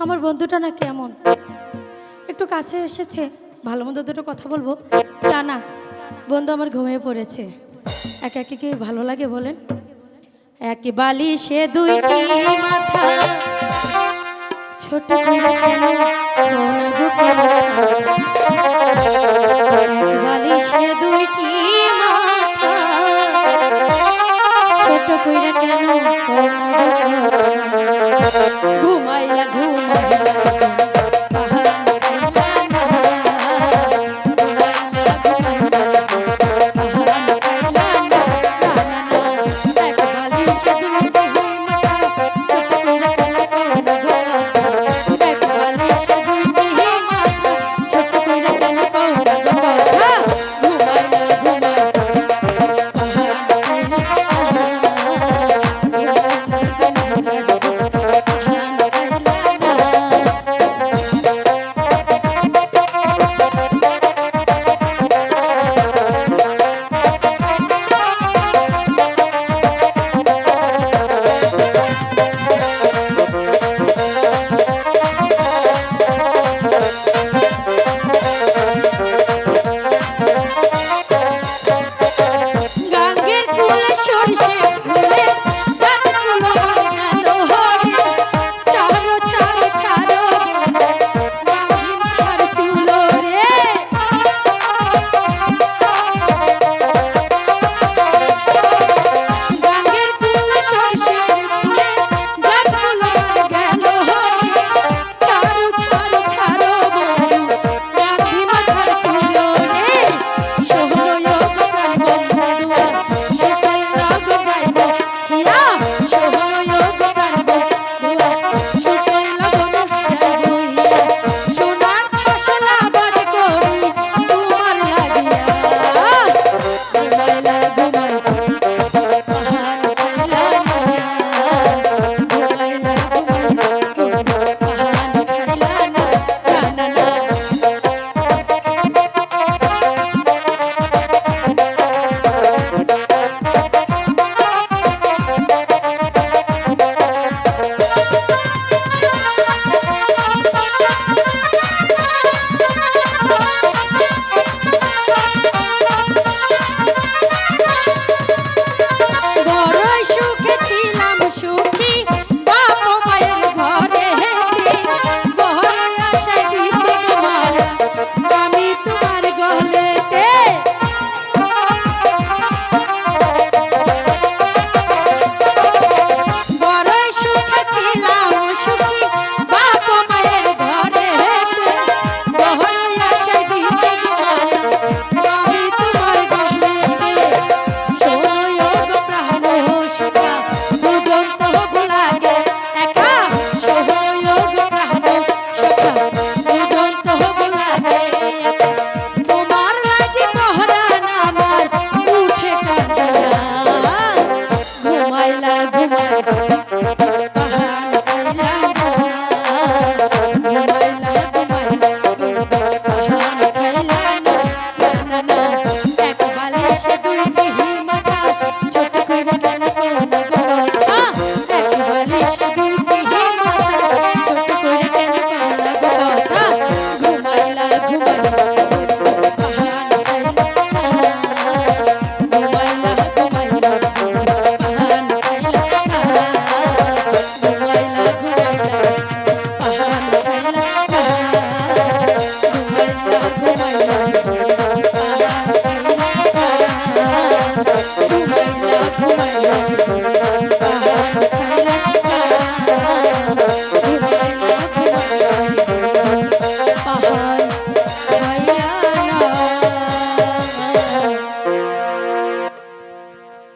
আমার বন্ধুটা না কেমন? একটু কাছে এসেছে। ভালো মন্দ দুটো কথা বলব। তা না বন্ধু আমার ঘুমিয়ে পড়েছে। একে একে কি ভালো লাগে বলেন? এক বালি সে দুইটি মাথা? ছোট করে কেন বালি সে ছোট কেন Thank you. ঘুমাইলাম